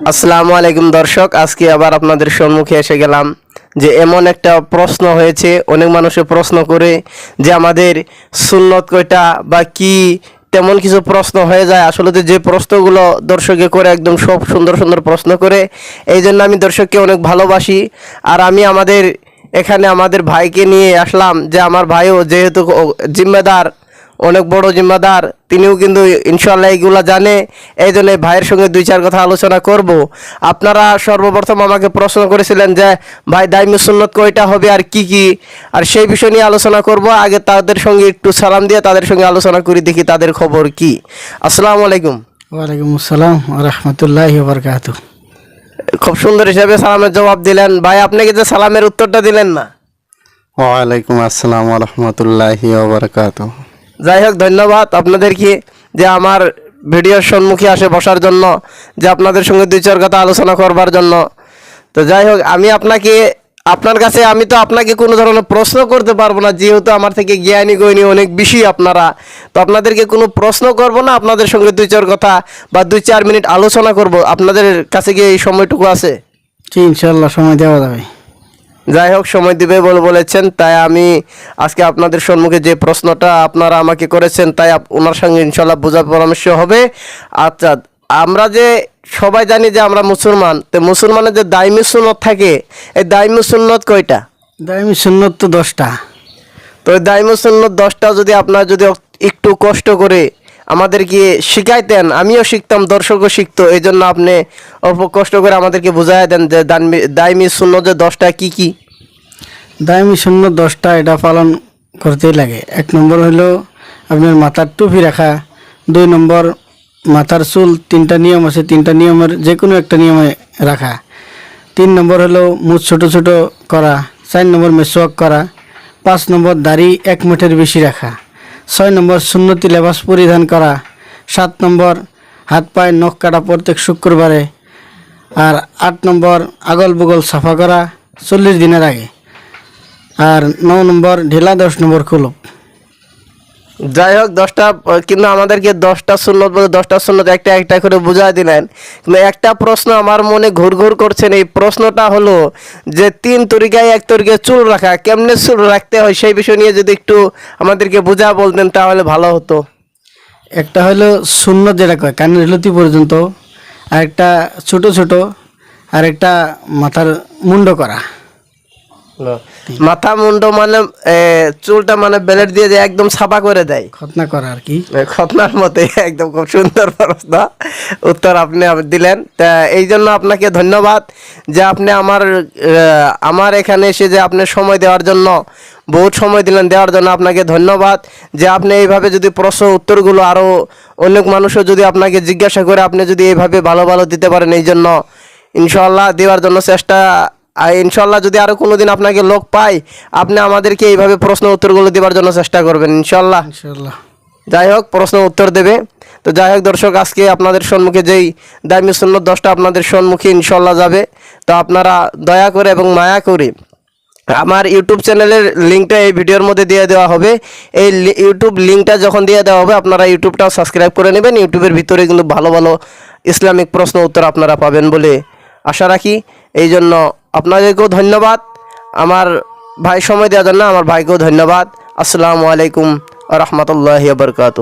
আসসালামু আলাইকুম দর্শক, আজকে আবার আপনাদের সম্মুখে এসে গেলাম যে এমন একটা প্রশ্ন হয়েছে, অনেক মানুষে প্রশ্ন করে যে আমাদের সুন্নত কয়টা বা কি তেমন কিছু প্রশ্ন হয়ে যায়। আসলে যে প্রশ্নগুলো দর্শকে করে একদম সব সুন্দর সুন্দর প্রশ্ন করে, এই জন্য আমি দর্শককে অনেক ভালোবাসি। আর আমি আমাদের, এখানে আমাদের ভাইকে নিয়ে আসলাম যে আমার ভাইও যেহেতু জিম্মেদার অনেক বড় জিম্মাদার। তিনিও কিন্তু ইনশাল্লাহ এইগুলা জানে। এই জন্য ভাইয়ের সঙ্গে দুই চার কথা আলোচনা করব। আপনারা সর্বপ্রথম আমাকে প্রশ্ন করেছিলেন যে ভাই দাইমি সুন্নত কয়টা হবে আর কি কি? আর সেই বিষয় নিয়ে আলোচনা করব। আগে তাদের সঙ্গে একটু সালাম দিয়ে তাদের সঙ্গে আলোচনা করি দেখি তাদের খবর কি। আসসালামু আলাইকুম। ওয়ালাইকুম আসসালাম রহমতুল্লাহ বরকাত খুব সুন্দর হিসাবে সালামের জবাব দিলেন। ভাই আপনি কি যে সালামের উত্তরটা দিলেন না? ওয়ালাইকুম আসসালাম রহমতুল্লাহি ওবরকাত যাই হোক, ধন্যবাদ আপনাদেরকে যে আমার ভিডিওর সম্মুখে আসে বসার জন্য, যে আপনাদের সঙ্গে দুই চার কথা আলোচনা করবার জন্য। তো যাই হোক, আমি আপনাকে, আপনার কাছে আমি তো আপনাকে কোনো ধরনের প্রশ্ন করতে পারব না, যেহেতু আমার থেকে জ্ঞানী গয়নী অনেক বেশি আপনারা। তো আপনাদেরকে কোনো প্রশ্ন করব না, আপনাদের সঙ্গে দুই চার কথা বা দুই চার মিনিট আলোচনা করব। আপনাদের কাছে গিয়ে এই সময়টুকু আছে? জি ইনশাল্লাহ সময় দেওয়া যাবে। যাই হোক সময় দিবে বলে বলেছেন তাই আমি আজকে আপনাদের সম্মুখে যে প্রশ্নটা আপনারা আমাকে করেছেন তাই ওনার সঙ্গে ইনশাল্লাহ বোঝার পরামর্শ হবে। আচ্ছা আমরা যে সবাই জানি যে আমরা মুসলমান তো মুসলমানের যে দাইমি সুন্নত থাকে এই দাইমি সুন্নত কয়টা? দামি সুন্নত তো দশটা। তো দাইমি সুন্নত দশটা যদি আপনার যদি একটু কষ্ট করে আমাদেরকে শিখাইতেন, আমিও শিখতাম, দর্শকও শিখতো এই জন্য আপনি অল্প কষ্ট করে আমাদেরকে বুঝাই দেন যে দাইমি সুন্নত যে দশটা কি কি? দায়মি শূন্য দশটা এটা পালন করতেই লাগে। এক নম্বর হলো আপনার মাথার টুপি রাখা, দুই নম্বর মাথার চুল, তিনটা নিয়ম আছে, তিনটা নিয়মের যে কোনো একটা নিয়মে রাখা। তিন নম্বর হলো মুখ ছোট ছোট করা, চার নম্বর মেসোয়াক করা, পাঁচ নম্বর দাড়ি এক মুঠের বেশি রাখা। ছয় নম্বর সুন্নতি লেবাস পরিধান করা। সাত নম্বর হাত পায়ে নখ কাটা প্রত্যেক শুক্রবারে। আর আট নম্বর আগল বগল সাফা করা চল্লিশ দিনের আগে। আর ন নম্বর ঢিলা দশ নম্বর কুলুপ। যাই হোক, দশটা কিন্তু আমাদেরকে দশটা সুন্নত বলে দশটা সুন্নত একটা একটা করে বুঝাই দিলেন। কিন্তু একটা প্রশ্ন আমার মনে ঘুর ঘুর করছেন এই প্রশ্নটা হলো যে তিন তরিকায় এক তরিকায় চুল রাখা, কেমনে চুল রাখতে হয় সেই বিষয় নিয়ে যদি একটু আমাদেরকে বুঝা বলতেন, তাহলে ভালো হতো। একটা হলো শূন্য যেটা কয়, কানের লতি পর্যন্ত আর একটা ছোট ছোট আর একটা মাথার মুন্ড করা। মাথা মুন্ড মানে চুলটা মানে বেলেট দিয়ে যে একদম সাফা করে দেয়। খতনা করা আর কি। খতনার মতে একদম খুব সুন্দর প্রশ্ন। উত্তর আপনি দিলেন। তা এই জন্য আপনাকে ধন্যবাদ যে আপনি আমার আমার এখানে এসে যে আপনি সময় দেওয়ার জন্য বহুত সময় দিলেন দেওয়ার জন্য আপনাকে ধন্যবাদ। যে আপনি এইভাবে যদি প্রশ্ন উত্তরগুলো আরও অনেক মানুষও যদি আপনাকে জিজ্ঞাসা করে আপনি যদি এইভাবে ভালো ভালো দিতে পারেন এই জন্য ইনশাল্লাহ দেওয়ার জন্য চেষ্টা ইনশাল্লাহ যদি আরও কোনো দিন আপনাকে লোক পাই আপনি আমাদেরকে এইভাবে প্রশ্ন উত্তরগুলো দেওয়ার জন্য চেষ্টা করবেন ইনশাল্লাহ। ইনশাল্লাহ। যাই হোক প্রশ্ন উত্তর দেবে। তো যাই হোক দর্শক আজকে আপনাদের সম্মুখে যেই দামি শূন্য দশটা আপনাদের সম্মুখে ইনশাল্লাহ যাবে। তো আপনারা দয়া করে এবং মায়া করে আমার ইউটিউব চ্যানেলের লিঙ্কটা এই ভিডিওর মধ্যে দিয়ে দেওয়া হবে। এই ইউটিউব লিঙ্কটা যখন দিয়ে দেওয়া হবে আপনারা ইউটিউবটাও সাবস্ক্রাইব করে নেবেন। ইউটিউবের ভিতরে কিন্তু ভালো ভালো ইসলামিক প্রশ্ন উত্তর আপনারা পাবেন বলে আশা রাখি। এই জন্য আপনাদেরকেও ধন্যবাদ। আমার ভাই সময় দেওয়ার জন্য আমার ভাইকেও ধন্যবাদ। আসসালামু আলাইকুম রহমতুল্লাহ বরকাত